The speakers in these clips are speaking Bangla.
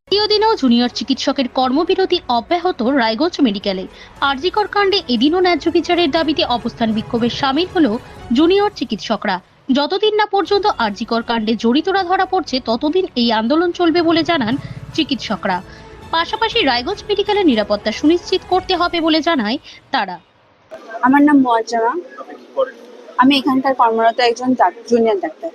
দ্বিতীয় দিনেও জুনিয়র চিকিৎসকের কর্মবিরতি অব্যাহত রায়গঞ্জ মেডিকেলে। আরজিকর কাণ্ডে এদিনও ন্যায্য বিচারের দাবিতে অবস্থান বিক্ষোভে সামিল হল জুনিয়র চিকিৎসকরা। যতদিন না পর্যন্ত আরজিকর কাণ্ডে জড়িতরা ধরা পড়ছে ততদিন এই আন্দোলন চলবে বলে জানান চিকিৎসকরা। পাশাপাশি রায়গঞ্জ মেডিকেলের নিরাপত্তা সুনিশ্চিত করতে হবে বলে জানায় তারা। আমার নাম মোয়াজ্জমা আমি এখানকার কর্মরত একজন জুনিয়র ডাক্তার।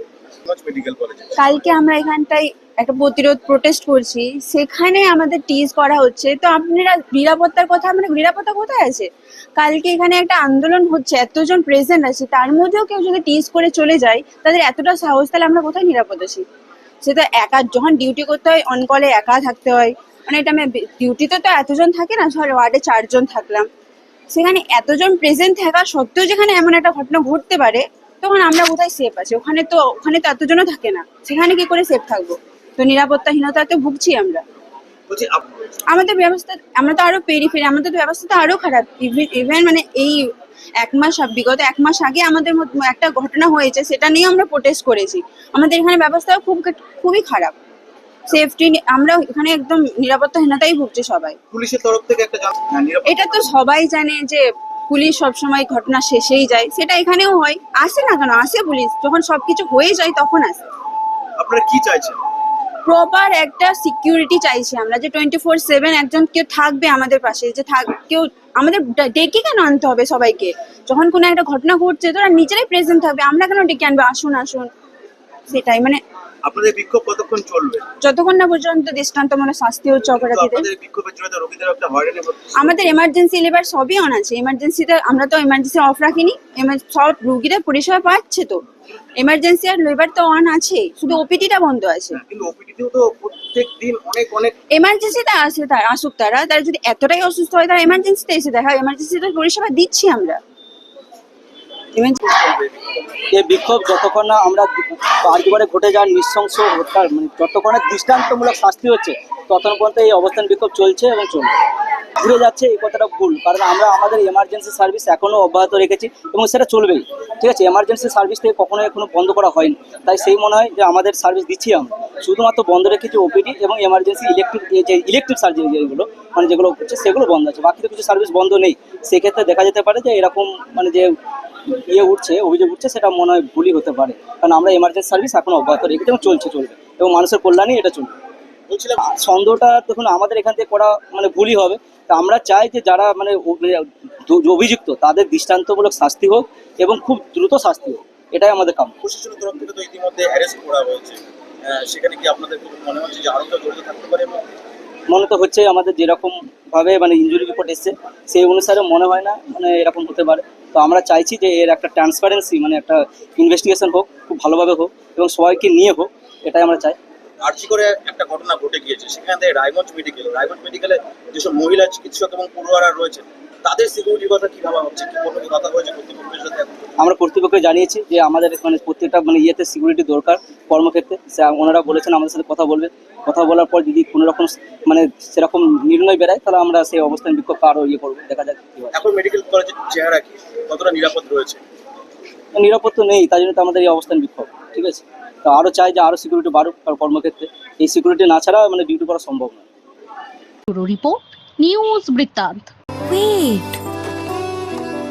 কালকে আমরা এখানটায় একটা প্রতিরোধ প্রোটেস্ট করছি, সেখানে আমাদের টিজ করা হচ্ছে। তো আপনারা নিরাপত্তার কথা মানে নিরাপত্তা কোথায় আছে? কালকে এখানে একটা আন্দোলন হচ্ছে, এতজন প্রেজেন্ট আছে, তার মধ্যেও কেউ যদি টিজ করে চলে যায়, তাদের এতটা সাহস, তাহলে আমরা কোথায় নিরাপদ আছি? সেটা একা, যখন ডিউটি করতে হয় অন কলে একা থাকতে হয়। মানে এটা আমি ডিউটিতে তো এতজন থাকে না, ধর ওয়ার্ডে চারজন থাকলাম। সেখানে এতজন প্রেজেন্ট থাকা সত্ত্বেও যেখানে এমন একটা ঘটনা ঘটতে পারে, তখন আমরা কোথায় সেফ আছি? ওখানে তো ওখানে তো এতজনও থাকে না। সেখানে কি করে সেফ থাকব? তো নিরাপত্তাহীনতাতে ভুগছি আমরা। আমাদের ব্যবস্থা আমরা তো আরও পেরি ফেরি আমাদের তো ব্যবস্থা তো আরও খারাপ। ইভেন মানে এই এক মাস আগ- বিগত এক মাস আগে আমাদের একটা ঘটনা হয়েছে সেটা নিয়ে আমরা প্রোটেস্ট করেছি। আমাদের এখানে ব্যবস্থাও খুব খুবই খারাপ। সেফটি আমরা এখানে একদম নিরাপত্তাহীনতাই ভুগছি সবাই। পুলিশের তরফ থেকে একটা হ্যাঁ, এটা তো সবাই জানে যে পুলিশ সবসময় ঘটনা শেষেই যায়। সেটা এখানেও হয়। আসে না কেন? আসে পুলিশ। যখন সবকিছু হয়ে যায় তখন আসে। আপনারা কি চাইছেন? প্রপার একটা সিকিউরিটি চাইছি আমরা যে টোয়েন্টি ফোর সেভেন একজন কেউ থাকবে আমাদের পাশে, যে থাক, কেউ আমাদের ডেকে কেন আনতে হবে সবাইকে? যখন কোনো একটা ঘটনা ঘটছে, তো ওরা নিজেরাই প্রেজেন্ট থাকবে, আমরা কেন ডেকে আনবে? আসুন আসুন। সেটাই মানে আপনাদের বিক্ষোভ কতক্ষণ চলবে? যতক্ষণ না পর্যন্ত দৃষ্টান্তমূলক শাস্তি হচ্ছে অপরাধীদের। আপনাদের বিক্ষোভের জন্য রোগীদের একটা হয়রানি হচ্ছে। আমাদের এমার্জেন্সি লেবার সবই অন আছে। এমার্জেন্সিতে আমরা তো এমার্জেন্সি অফ রাখিনি। সব রুগীরা পরিষেবা পাচ্ছে তো। এমার্জেন্সি আর লেবার তো অন আছে। শুধু ওপিটিটা বন্ধ আছে। হ্যাঁ, কিন্তু ওপিডিতেও তো প্রত্যেক দিন অনেক অনেক এমার্জেন্সিতে আসে তার আসুক তারা। তারা যদি এতটাই অসুস্থ হয় তারা এমার্জেন্সিতে এসে দেখা এমার্জেন্সিতে পরিষেবা দিচ্ছি আমরা। এই বিক্ষোভ যতক্ষণ না আমরা আজীবনে ঘটে যাওয়ার নৃশংস হত্যার মানে যতক্ষণ দৃষ্টান্তমূলক শাস্তি হচ্ছে, ততক্ষণ পর্যন্ত এই অবস্থান বিক্ষোভ চলছে এবং চলবে। ঘুরে যাচ্ছে এই কথাটা ভুল, কারণ আমরা আমাদের এমার্জেন্সি সার্ভিস এখনও অব্যাহত রেখেছি এবং সেটা চলবেই। ঠিক আছে এমার্জেন্সি সার্ভিস থেকে কখনো এখনও বন্ধ করা হয়নি। তাই সেই মনে হয় যে আমাদের সার্ভিস দিচ্ছি আমরা। শুধুমাত্র বন্ধ রেখেছি ওপিডি এবং এমার্জেন্সি ইলেকট্রিক যে ইলেকট্রিক সার্জারি যেগুলো মানে যেগুলো হচ্ছে, সেগুলো বন্ধ আছে। বাকি তো কিছু সার্ভিস বন্ধ নেই। সেক্ষেত্রে দেখা যেতে পারে যে এরকম মানে যে ইয়ে উঠছে অভিযোগ উঠছে সেটা মনে হয় ভুলই হতে পারে। কারণ আমরা এমার্জেন্সি সার্ভিস এখনও অব্যাহত রেখেছি এবং চলছে চলবে। এবং মানুষের কল্যাণে এটা চলবে। বলছিলাম সন্দেহটা দেখুন আমাদের এখান থেকে করা মানে ভুলই হবে। তা আমরা চাই যে যারা মানে মানে অভিযুক্ত তাদের দৃষ্টান্তমূলক শাস্তি হোক এবং খুব দ্রুত শাস্তি হোক। এটাই আমাদের কাম প্রশাসনের তরফ থেকে তো ইতিমধ্যে অ্যারেস্ট করা হয়েছে। সেখানে কি আপনাদের মনে হচ্ছে যে আরও কেউ জড়িত থাকতে পারে মনে তো হচ্ছে আমাদের যেরকম ভাবে মানে ইঞ্জুরি রিপোর্ট এসছে সেই অনুসারে মনে হয় না মানে এরকম হতে পারে। তো আমরা চাইছি যে এর একটা ট্রান্সপারেন্সি মানে একটা ইনভেস্টিগেশন হোক, খুব ভালোভাবে হোক এবং সবাইকে নিয়ে হোক, এটাই আমরা চাই আর্জি করে একটা ঘটনা ঘটে গিয়েছে, সেখান থেকে রায়গঞ্জ মেডিকেল রায়গঞ্জ মেডিকেলে যেসব মহিলা চিকিৎসক এবং পড়ুয়ারা রয়েছে তাদের সিকিউরিটির কথা কি ভাবা হচ্ছে কি কোনো কথা হয়েছে কর্তৃপক্ষের সাথে? আমরা কর্তৃপক্ষকে জানিয়েছি যে আমাদের মানে প্রত্যেকটা মানে ইয়েতে সিকিউরিটি দরকার কর্মক্ষেত্রে। সে ওনারা বলেছেন আমাদের সাথে কথা বলবে। কথা বলার পর যদি কোনো রকম মানে সেরকম নির্ণয় বেড়ায় তাহলে আমরা সেই অবস্থান বিক্ষোভ আরও ইয়ে করব দেখা যাক কী হয়। এখন মেডিকেল কলেজের চেহারা কি? কতটা নিরাপদ রয়েছে? নিরাপদ তো নেই তাই জন্য তো আমাদের এই অবস্থান বিক্ষোভ ঠিক আছে? তো আরও চাই যে আরও সিকিউরিটি বাড়ুক আর কর্মক্ষেত্রে। এই সিকিউরিটি না ছাড়া মানে ডিউটি করা সম্ভব নয়। রিপোর্ট নিউজ বৃত্তান্ত। Wait.